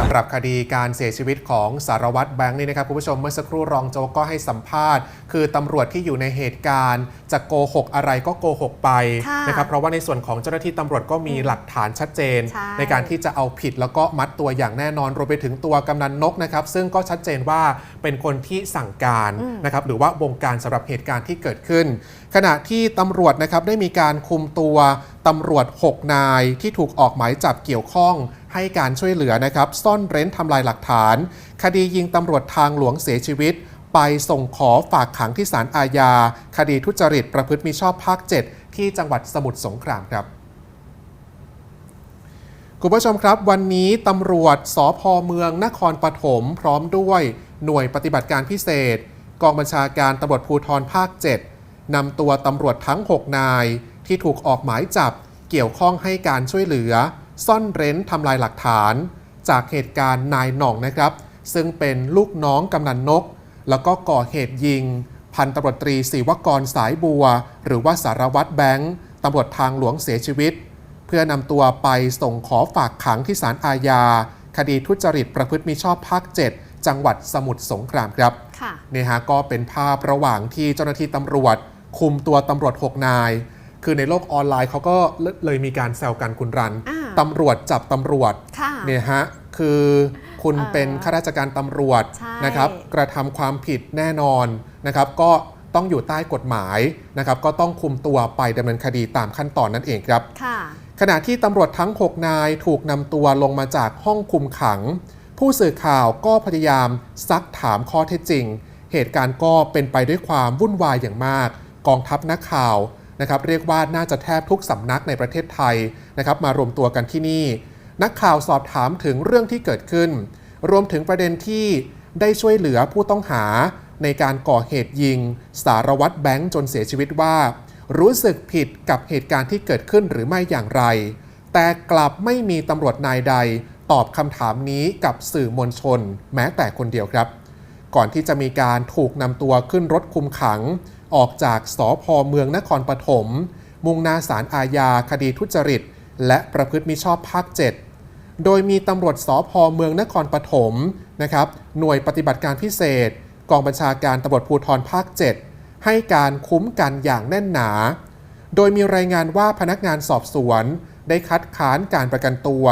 สำหรับคดีการเสียชีวิตของสารวัตรแบงค์นี่นะครับคุณผู้ชมเมื่อสักครู่รองโจกก็ให้สัมภาษณ์ คือตำรวจที่อยู่ในเหตุการณ์จะโกหกอะไรก็โกหกไปค่ะนะครับเพราะว่าในส่วนของเจ้าหน้าที่ตำรวจก็มีหลักฐานชัดเจนใช่ในการที่จะเอาผิดแล้วก็มัดตัวอย่างแน่นอนรวมไปถึงตัวกำนันนกนะครับซึ่งก็ชัดเจนว่าเป็นคนที่สั่งการนะครับหรือว่าบงการสำหรับเหตุการณ์ที่เกิดขึ้น ขณะที่ตำรวจนะครับได้มีการคุมตัวตำรวจ 6 นายที่ถูกออกหมายจับเกี่ยวข้อง ให้การช่วยเหลือนะครับ ซ่อนเร้นทำลายหลักฐาน คดียิงตำรวจทางหลวงเสียชีวิต ไปส่งขอฝากขังที่ศาลอาญา คดีทุจริตประพฤติมิชอบภาค 7 ที่จังหวัดสมุทรสงครามครับคุณผู้ชมครับ วันนี้ตำรวจสพเมืองนครปฐมพร้อมด้วยหน่วยปฏิบัติการพิเศษ กองบัญชาการตำรวจภูธรภาค 7นำตัวตำรวจทั้ง 6 นาย ที่ถูกออกหมายจับเกี่ยวข้องให้การช่วยเหลือ ซ่อนเร้นทำลายหลักฐาน จากเหตุการณ์นายหน่องนะครับ ซึ่งเป็นลูกน้องกำนันนก แล้วก็ก่อเหตุยิง พันตำรวจตรีศิวกรสายบัว หรือว่าสารวัตรแบงค์ตำรวจทางหลวงเสียชีวิต เพื่อนำตัวไปส่งขอฝากขังที่ศาลอาญา คดีทุจริตประพฤติมิชอบภาค 7 จังหวัดสมุทรสงครามครับค่ะนี่ฮะก็เป็นภาพระหว่างที่เจ้าหน้าที่ตำรวจ คุมตัวตำรวจ 6 นาย คือในโลกออนไลน์เขาก็เลยมีการแซวกันคุณรันอ่า ตำรวจจับตำรวจค่ะเนี่ยฮะคือคุณเอ่อเป็นข้าราชการตำรวจใช่นะครับ กระทำความผิดแน่นอนนะครับ ก็ต้องอยู่ใต้กฎหมายนะครับ ก็ต้องคุมตัวไปดำเนินคดีตามขั้นตอนนั่นเองครับค่ะขณะที่ตำรวจทั้ง 6 นายถูกนำตัวลงมาจากห้องคุมขัง ผู้สื่อข่าวก็พยายามซักถามข้อเท็จจริง เหตุการณ์ก็เป็นไปด้วยความวุ่นวายอย่างมาก กองทัพนักข่าว นะครับเรียกว่าน่าจะแทบทุกสำนักในประเทศไทยนะครับมารวมตัวกันที่นี่ นักข่าวสอบถามถึงเรื่องที่เกิดขึ้น รวมถึงประเด็นที่ได้ช่วยเหลือผู้ต้องหาในการก่อเหตุยิง สารวัตรแบงค์จนเสียชีวิตว่า รู้สึกผิดกับเหตุการณ์ที่เกิดขึ้นหรือไม่อย่างไร แต่กลับไม่มีตำรวจนายใด ตอบคำถามนี้กับสื่อมวลชน แม้แต่คนเดียวครับ ก่อนที่จะมีการถูกนำตัวขึ้นรถคุมขัง ออกจากสอพอเมืองนครปฐมมุ่งหน้าสารอาญาคดีทุจริต และประพฤติมิชอบภาค 7 โดยมีตำรวจสอพอเมืองนครปฐมนะครับหน่วยปฏิบัติการพิเศษ กองบัญชาการตำรวจภูธรภาค 7 ให้การคุ้มกันอย่างแน่นหนา โดยมีรายงานว่าพนักงานสอบสวนได้คัดค้านการประกันตัว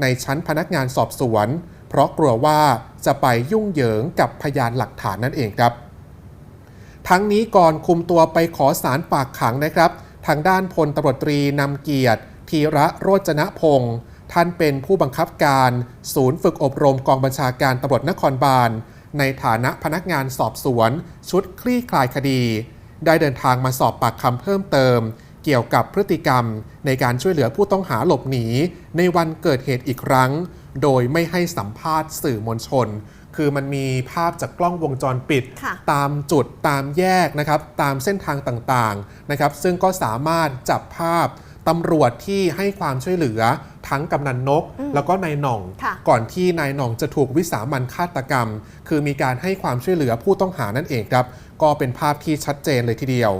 ในชั้นพนักงานสอบสวน เพราะกลัวว่าจะไปยุ่งเหยิงกับพยานหลักฐานนั่นเองครับ ทั้งนี้ก่อนคุมตัวไปขอสารฝากขังนะครับ ทางด้านพลตำรวจตรีนำเกียรติธีระโรจนพงศ์ท่านเป็นผู้บังคับการ ศูนย์ฝึกอบรมกองบัญชาการตำรวจนครบาล ในฐานะพนักงานสอบสวน ชุดคลี่คลายคดี ได้เดินทางมาสอบปากคำเพิ่มเติม เกี่ยวกับพฤติกรรม ในการช่วยเหลือผู้ต้องหาหลบหนี ในวันเกิดเหตุอีกครั้ง โดยไม่ให้สัมภาษณ์สื่อมวลชน คือมันมีภาพจากกล้องวงจรปิดค่ะตามจุดตามแยกนะครับ ตามเส้นทางต่างๆนะครับ ซึ่งก็สามารถจับภาพตำรวจที่ให้ความช่วยเหลือทั้งกำนันนก แล้วก็นายหน่องค่ะก่อนที่นายหน่องจะถูกวิสามันฆาตกรรม คือมีการให้ความช่วยเหลือผู้ต้องหานั่นเองครับ ก็เป็นภาพที่ชัดเจนเลยทีเดียว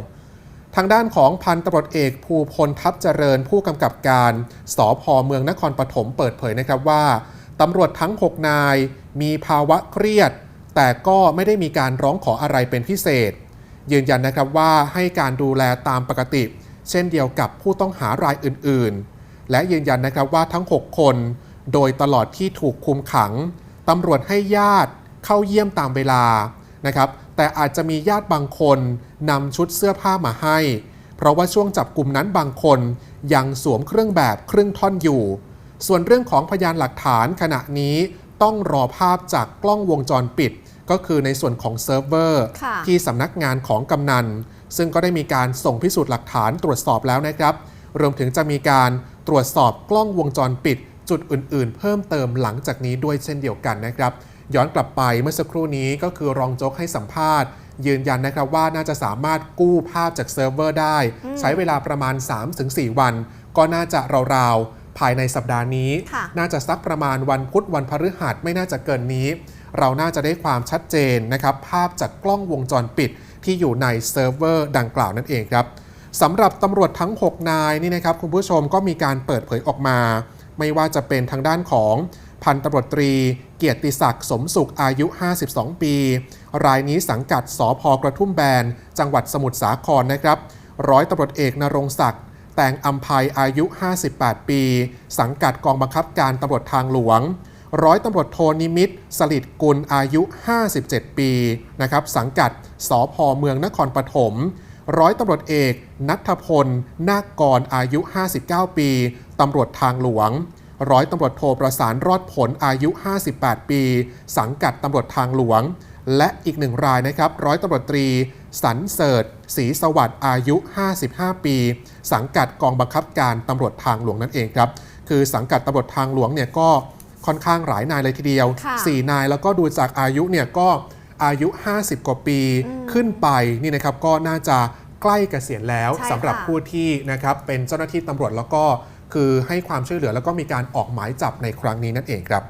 ทางด้านของพันตำรวจเอกภูพลทัพเจริญผู้กำกับการสพเมืองนครปฐมเปิดเผยนะครับว่า ตำรวจทั้ง 6 นาย มีภาวะเครียด แต่ก็ไม่ได้มีการร้องขออะไรเป็นพิเศษ ยืนยันนะครับว่าให้การดูแลตามปกติ เช่นเดียวกับผู้ต้องหารายอื่นๆ และยืนยันนะครับว่าทั้ง 6 คน โดยตลอดที่ถูกคุมขังตำรวจให้ญาติเข้าเยี่ยมตามเวลานะครับ แต่อาจจะมีญาติบางคนนำชุดเสื้อผ้ามาให้ เพราะว่าช่วงจับกลุ่มนั้นบางคนยังสวมเครื่องแบบครึ่งท่อนอยู่ ส่วนเรื่องของพยานหลักฐานขณะนี้ต้องรอภาพจากกล้องวงจรปิด ก็คือในส่วนของเซิร์ฟเวอร์ค่ะที่สำนักงานของกำนัน ซึ่งก็ได้มีการส่งพิสูจน์หลักฐานตรวจสอบแล้วนะครับ รวมถึงจะมีการตรวจสอบกล้องวงจรปิด จุดอื่น ๆ เพิ่มเติมหลังจากนี้ด้วยเช่นเดียวกันนะครับ ย้อนกลับไปเมื่อสักครู่นี้ก็คือรองโจ๊กให้สัมภาษณ์ ยืนยันนะครับว่าน่าจะสามารถกู้ภาพจากเซิร์ฟเวอร์ได้ ใช้เวลาประมาณ 3-4 วัน ก็น่าจะราวๆ ภายในสัปดาห์นี้ค่ะน่าจะสักประมาณวันพุธวันพฤหัสไม่น่าจะเกินนี้ เราน่าจะได้ความชัดเจนนะครับ ภาพจากกล้องวงจรปิดที่อยู่ในเซิร์ฟเวอร์ดังกล่าวนั่นเองครับสำหรับตำรวจทั้ง 6 นายนี่นะครับคุณผู้ชมก็มีการเปิดเผยออกมา ไม่ว่าจะเป็นทางด้านของพันตำรวจตรี เกียรติศักดิ์สมสุขอายุ 52 ปี รายนี้สังกัดสพกระทุ่มแบน จังหวัดสมุทรสาครนะครับ ร้อยตำรวจเอกนรงศักดิ์ แตงอัมภัยอายุ 58 ปี สังกัดกองบังคับการตำรวจทางหลวง ร้อยตำรวจโทนิมิตสลิดกุลอายุ 57 ปีนะครับสังกัดสพเมืองนครปฐมร้อยตำรวจเอกนัทพล นาคกรอายุ 59 ปีตำรวจทางหลวง ร้อยตำรวจโทประสานรอดผลอายุ 58 ปี สังกัดตำรวจทางหลวง และอีกหนึ่งรายนะครับ ร้อยตำรวจตรี สันเสริฐศรีสวัสดิ์อายุ 55 ปี สังกัดกองบังคับการตำรวจทางหลวงนั่นเองครับ คือสังกัดตำรวจทางหลวงเนี่ยก็ค่อนข้างหลายนายเลยทีเดียวค่ะ4นายแล้วก็ดูจากอายุเนี่ยก็อายุ 50 กว่าปีอืมขึ้นไปนี่นะครับก็น่าจะใกล้เกษียณแล้วใช่สำหรับค่ะผู้ที่นะครับเป็นเจ้าหน้าที่ตำรวจแล้วก็คือให้ความช่วยเหลือแล้วก็มีการออกหมายจับในครั้งนี้นั่นเองครับ